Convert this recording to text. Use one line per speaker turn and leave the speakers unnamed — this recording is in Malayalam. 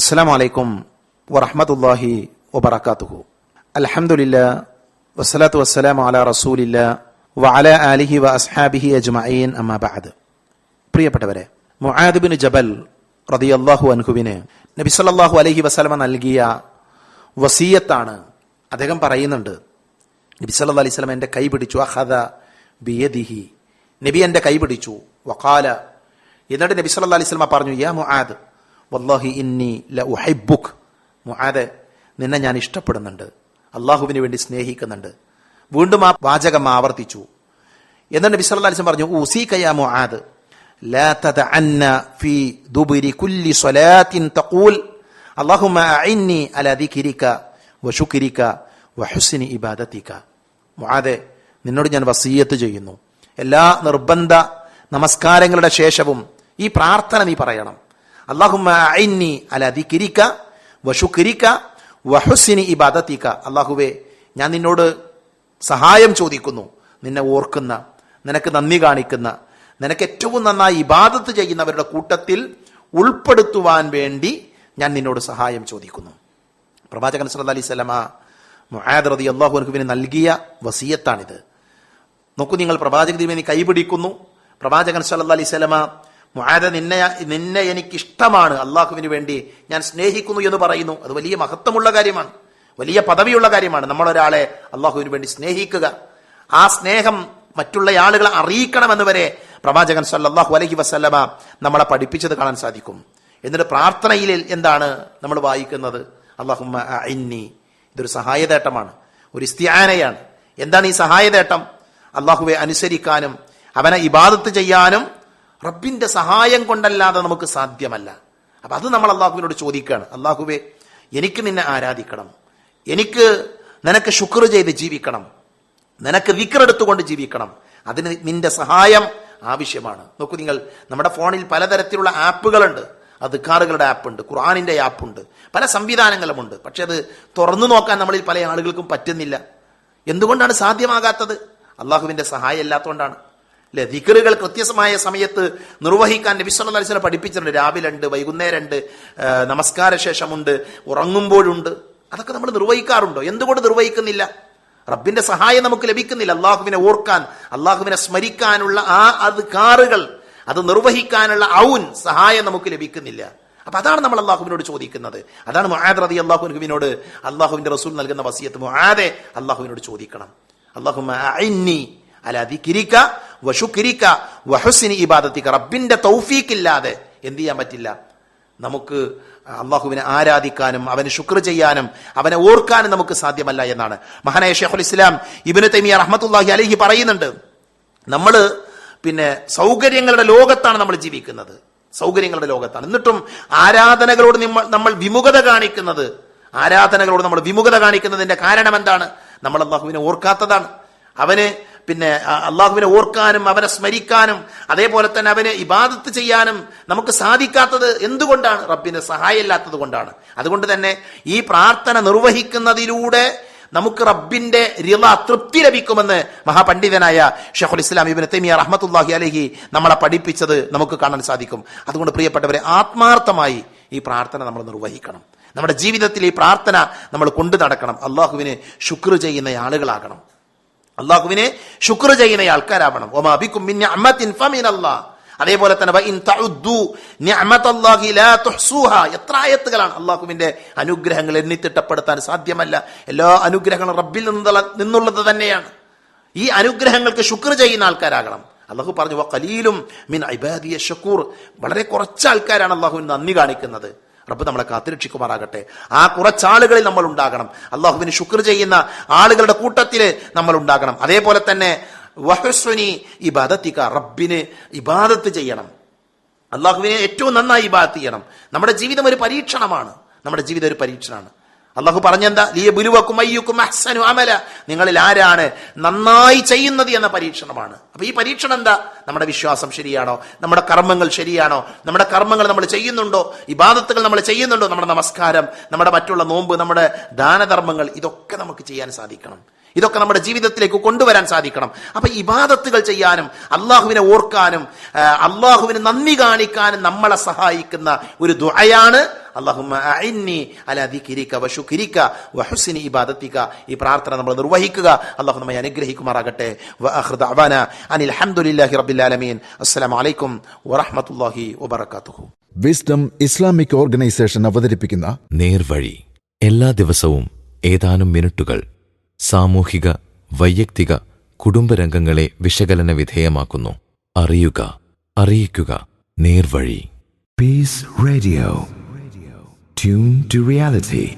അസ്സാം വലൈക്കും വറഹമത്തല്ലാഹി വബർക്കാത്തുഹു അലഹമുല്ല വസ്സലാത്തു വസ്സലാം അല റസൂലില്ല വഅല ആലിഹി വ അസ്ഹാബിഹി അജ്മഈൻ അമ്മാബാദ് പ്രിയപ്പെട്ടവരെ മുഹാദുബിൻ ജബൽ റതിയല്ലാഹു അൻഹുവിന് നബി സല്ലല്ലാഹു അലൈഹി വസല്ലമ നൽകിയ വസീയത്താണ് അദ്ദേഹം പറയുന്നുണ്ട്. നബി സല്ലല്ലാഹു അലൈഹി വസല്ലം എന്റെ കൈ പിടിച്ചു. അഹദ ബിയദിഹി. നബി എന്റെ കൈ പിടിച്ചു. വഖാല. എന്നിട്ട് നബി സല്ലല്ലാഹു അലൈഹി വസല്ലമ പറഞ്ഞു യാ മുആദ് വല്ലാഹി ഇന്നി ല ഉഹൈബുക്ക് മുഹാദ് നിന്നെ ഞാൻ ഇഷ്ടപ്പെടുന്നുണ്ട്. അള്ളാഹുവിന് വേണ്ടി സ്നേഹിക്കുന്നുണ്ട്. വീണ്ടും ആ വാചകം ആവർത്തിച്ചു. എന്നിട്ട് നബി സല്ലല്ലാഹു പറഞ്ഞു ഊ സി ലാ തതഅന്ന നിന്നോട് ഞാൻ വസീയത്ത് ചെയ്യുന്നു. എല്ലാ നിർബന്ധ നമസ്കാരങ്ങളുടെ ശേഷവും ഈ പ്രാർത്ഥന നീ പറയണം. അള്ളാഹുമ്മ അല ദിക്രിക വ വഹുസിനി ഇബാദത്തിക്ക അള്ളാഹുവേ ഞാൻ നിന്നോട് സഹായം ചോദിക്കുന്നു. നിന്നെ ഓർക്കുന്ന നിനക്ക് നന്ദി കാണിക്കുന്ന നിനക്ക് ഏറ്റവും നന്നായി ഇബാദത്ത് ചെയ്യുന്നവരുടെ കൂട്ടത്തിൽ ഉൾപ്പെടുത്തുവാൻ വേണ്ടി ഞാൻ നിന്നോട് സഹായം ചോദിക്കുന്നു. പ്രവാചകൻ സല്ല അലൈഹി സ്വലമ മുഹാദ് റതി അള്ളാഹു അൻഹുവിന് നൽകിയ വസീയത്താണിത്. നോക്കൂ നിങ്ങൾ പ്രവാചക ദീപനി കൈപിടിക്കുന്നു. പ്രവാചകൻ സല്ല അലൈഹി സ്വലമ മുഹാദ നിന്നെ നിന്നെ എനിക്കിഷ്ടമാണ്. അള്ളാഹുവിന് വേണ്ടി ഞാൻ സ്നേഹിക്കുന്നു എന്ന് പറയുന്നു. അത് വലിയ മഹത്വമുള്ള കാര്യമാണ്. വലിയ പദവിയുള്ള കാര്യമാണ്. നമ്മളൊരാളെ അള്ളാഹുവിന് വേണ്ടി സ്നേഹിക്കുക. ആ സ്നേഹം മറ്റുള്ള ആളുകളെ അറിയിക്കണമെന്ന് വരെ പ്രവാചകൻ സല്ലാഹു അലഹി വസ്ലമ നമ്മളെ പഠിപ്പിച്ചത് കാണാൻ സാധിക്കും. എന്നിട്ട് പ്രാർത്ഥനയിൽ എന്താണ് നമ്മൾ വായിക്കുന്നത്? അള്ളാഹുമ്മ ഇതൊരു സഹായതേട്ടമാണ്. ഒരു ഇസ്തിയാനയാണ് എന്താണ് ഈ സഹായതേട്ടം? അള്ളാഹുവെ അനുസരിക്കാനും അവനെ ഇബാദത്ത് ചെയ്യാനും റബ്ബിന്റെ സഹായം കൊണ്ടല്ലാതെ നമുക്ക് സാധ്യമല്ല. അപ്പൊ അത് നമ്മൾ അള്ളാഹുവിനോട് ചോദിക്കുകയാണ്. അള്ളാഹുവെ എനിക്ക് നിന്നെ ആരാധിക്കണം. എനിക്ക് നിനക്ക് ശുക്ർ ചെയ്ത് ജീവിക്കണം. നിനക്ക് വിക്രെടുത്തുകൊണ്ട് ജീവിക്കണം. അതിന് നിന്റെ സഹായം ആവശ്യമാണ്. നോക്കൂ നിങ്ങൾ നമ്മുടെ ഫോണിൽ പലതരത്തിലുള്ള ആപ്പുകളുണ്ട്. അത് കാറുകളുടെ ആപ്പുണ്ട് ഖുറാനിന്റെ ആപ്പുണ്ട് പല സംവിധാനങ്ങളുമുണ്ട്. പക്ഷെ അത് തുറന്നു നോക്കാൻ നമ്മളിൽ പല ആളുകൾക്കും പറ്റുന്നില്ല. എന്തുകൊണ്ടാണ് സാധ്യമാകാത്തത്? അള്ളാഹുവിന്റെ സഹായം ഇല്ലാത്തതുകൊണ്ടാണ്. അല്ലെ ദിക്കറുകൾ കൃത്യമായ സമയത്ത് നിർവഹിക്കാൻ അലൈഹി അലിസ്വലം പഠിപ്പിച്ചിട്ടുണ്ട്. രാവിലെ ഉണ്ട് വൈകുന്നേരം ഉണ്ട് നമസ്കാര ശേഷമുണ്ട് ഉറങ്ങുമ്പോഴുണ്ട്. അതൊക്കെ നമ്മൾ നിർവഹിക്കാറുണ്ടോ? എന്തുകൊണ്ട് നിർവഹിക്കുന്നില്ല? റബ്ബിന്റെ സഹായം നമുക്ക് ലഭിക്കുന്നില്ല. അള്ളാഹുവിനെ ഓർക്കാൻ അള്ളാഹുവിനെ സ്മരിക്കാനുള്ള ആ അത് കാറുകൾ അത് നിർവഹിക്കാനുള്ള ഔൻ സഹായം നമുക്ക് ലഭിക്കുന്നില്ല. അപ്പൊ അതാണ് നമ്മൾ അള്ളാഹുവിനോട് ചോദിക്കുന്നത്. അതാണ് മുഹാദ് റതി അള്ളാഹുവിനോട് അള്ളാഹുവിന്റെ റസൂൽ നൽകുന്ന വസിയത്ത്. മുഹാദെ അള്ളാഹുവിനോട് ചോദിക്കണം. അള്ളാഹുനി അലാദിരിക്ക വഷുക്കിരിക്ക വഹുസിനി ഇബാദത്തിക്ക റബ്ബിന്റെ തൗഫീക്കില്ലാതെ എന്ത് ചെയ്യാൻ പറ്റില്ല? നമുക്ക് അള്ളാഹുവിനെ ആരാധിക്കാനും അവന് ശുക്ർ ചെയ്യാനും അവനെ ഓർക്കാനും നമുക്ക് സാധ്യമല്ല എന്നാണ്. മഹാനായ ഷെയ്ഖുൽ ഇസ്ലാം ഇബിന് തൈമിയ റഹ്മത്തുല്ലാഹി അലഹി പറയുന്നുണ്ട്. നമ്മൾ പിന്നെ സൗകര്യങ്ങളുടെ ലോകത്താണ് നമ്മൾ ജീവിക്കുന്നത്. സൗകര്യങ്ങളുടെ ലോകത്താണ്. എന്നിട്ടും ആരാധനകളോട് നമ്മൾ നമ്മൾ വിമുഖത കാണിക്കുന്നത്. ആരാധനകളോട് നമ്മൾ വിമുഖത കാണിക്കുന്നതിന്റെ കാരണം എന്താണ്? നമ്മൾ അള്ളാഹുവിനെ ഓർക്കാത്തതാണ്. അവന് പിന്നെ അള്ളാഹുവിനെ ഓർക്കാനും അവനെ സ്മരിക്കാനും അതേപോലെ തന്നെ അവനെ ഇബാദത്ത് ചെയ്യാനും നമുക്ക് സാധിക്കാത്തത് എന്തുകൊണ്ടാണ്? റബ്ബിന്റെ സഹായം ഇല്ലാത്തത് കൊണ്ടാണ്. അതുകൊണ്ട് തന്നെ ഈ പ്രാർത്ഥന നിർവഹിക്കുന്നതിലൂടെ നമുക്ക് റബ്ബിന്റെ റിള തൃപ്തി ലഭിക്കുമെന്ന് മഹാപണ്ഡിതനായ ഷെഖുൽ ഇസ്ലാം ഇബിൻ തെമിയ റഹ്മത്തുല്ലാഹി അലഹി നമ്മളെ പഠിപ്പിച്ചത് നമുക്ക് കാണാൻ സാധിക്കും. അതുകൊണ്ട് പ്രിയപ്പെട്ടവരെ ആത്മാർത്ഥമായി ഈ പ്രാർത്ഥന നമ്മൾ നിർവഹിക്കണം. നമ്മുടെ ജീവിതത്തിൽ ഈ പ്രാർത്ഥന നമ്മൾ കൊണ്ടു നടക്കണം. അള്ളാഹുവിന് ശുക്ർ ചെയ്യുന്ന ആളുകളാകണം. അള്ളാഹുവിനെ ശുക്ർ ചെയ്യുന്ന ആൾക്കാരാവണം. അതേപോലെ തന്നെ എത്ര ആയത്തുകളാണ് അള്ളാഹുവിന്റെ അനുഗ്രഹങ്ങൾ എണ്ണിത്തിട്ടപ്പെടുത്താൻ സാധ്യമല്ല. എല്ലാ അനുഗ്രഹങ്ങളും റബ്ബിൽ നിന്നുള്ള നിന്നുള്ളത് തന്നെയാണ്. ഈ അനുഗ്രഹങ്ങൾക്ക് ശുക്ർ ചെയ്യുന്ന ആൾക്കാരാകണം. അള്ളാഹു പറഞ്ഞു കലീലും മിൻ ഐബാദിയ ഷക്കൂർ വളരെ കുറച്ച് ആൾക്കാരാണ് അള്ളാഹുവിന് നന്ദി കാണിക്കുന്നത്. റബ്ബ് നമ്മളെ കാത്തിരക്ഷിക്കുമാറാകട്ടെ. ആ കുറച്ചാളുകളിൽ നമ്മൾ ഉണ്ടാകണം. അള്ളാഹുവിന് ശുക്ർ ചെയ്യുന്ന ആളുകളുടെ കൂട്ടത്തിൽ നമ്മൾ ഉണ്ടാകണം. അതേപോലെ തന്നെ വഹസ്വനി ഇബാദത്തിക്ക റബ്ബിന് ഇബാദത്ത് ചെയ്യണം. അള്ളാഹുവിനെ ഏറ്റവും നന്നായി ഇബാദത്ത് ചെയ്യണം. നമ്മുടെ ജീവിതം ഒരു പരീക്ഷണമാണ്. നമ്മുടെ ജീവിതം ഒരു പരീക്ഷണമാണ്. അള്ളാഹു പറഞ്ഞെന്താ? അമല. നിങ്ങളിൽ ആരാണ് നന്നായി ചെയ്യുന്നത് എന്ന പരീക്ഷണമാണ്. അപ്പൊ ഈ പരീക്ഷണം എന്താ നമ്മുടെ വിശ്വാസം ശരിയാണോ? നമ്മുടെ കർമ്മങ്ങൾ ശരിയാണോ? നമ്മുടെ കർമ്മങ്ങൾ നമ്മൾ ചെയ്യുന്നുണ്ടോ? ഇബാദത്തുകൾ നമ്മൾ ചെയ്യുന്നുണ്ടോ? നമ്മുടെ നമസ്കാരം നമ്മുടെ മറ്റുള്ള നോമ്പ് നമ്മുടെ ദാനധർമ്മങ്ങൾ ഇതൊക്കെ നമുക്ക് ചെയ്യാൻ സാധിക്കണം. ഇതൊക്കെ നമ്മുടെ ജീവിതത്തിലേക്ക് കൊണ്ടുവരാൻ സാധിക്കണം. അപ്പൊ ഇബാദത്തുകൾ ചെയ്യാനും അള്ളാഹുവിനെ ഓർക്കാനും അള്ളാഹുവിനെ നന്ദി കാണിക്കാനും നമ്മളെ സഹായിക്കുന്ന ഒരു ദുആയാണ് അള്ളാഹുമ്മ അഇന്നി അലാ ദിക്രിക വ വഹുസ്നി ഇബാദത്തിക. ഈ പ്രാർത്ഥന നമ്മൾ നിർവഹിക്കുക. അള്ളാഹു നമ്മെ അനുഗ്രഹിക്കുമാറാകട്ടെ. അനിൽ ഹംദുലില്ലാഹി റബ്ബിൽ ആലമീൻ. അസ്സലാമു അലൈക്കും വറഹ്മത്തുള്ളാഹി വബറകാതുഹു.
വിസ്ഡം ഇസ്ലാമിക് ഓർഗനൈസേഷൻ അവതരിപ്പിക്കുന്ന
നേർവഴി എല്ലാ ദിവസവും ഏതാനും മിനിറ്റുകൾ സാമൂഹിക വൈയക്തിക കുടുംബരംഗങ്ങളെ വിശകലന വിധേയമാക്കുന്നു. അറിയുക അറിയിക്കുക. നേർവഴി
peace Radio. Tune to reality.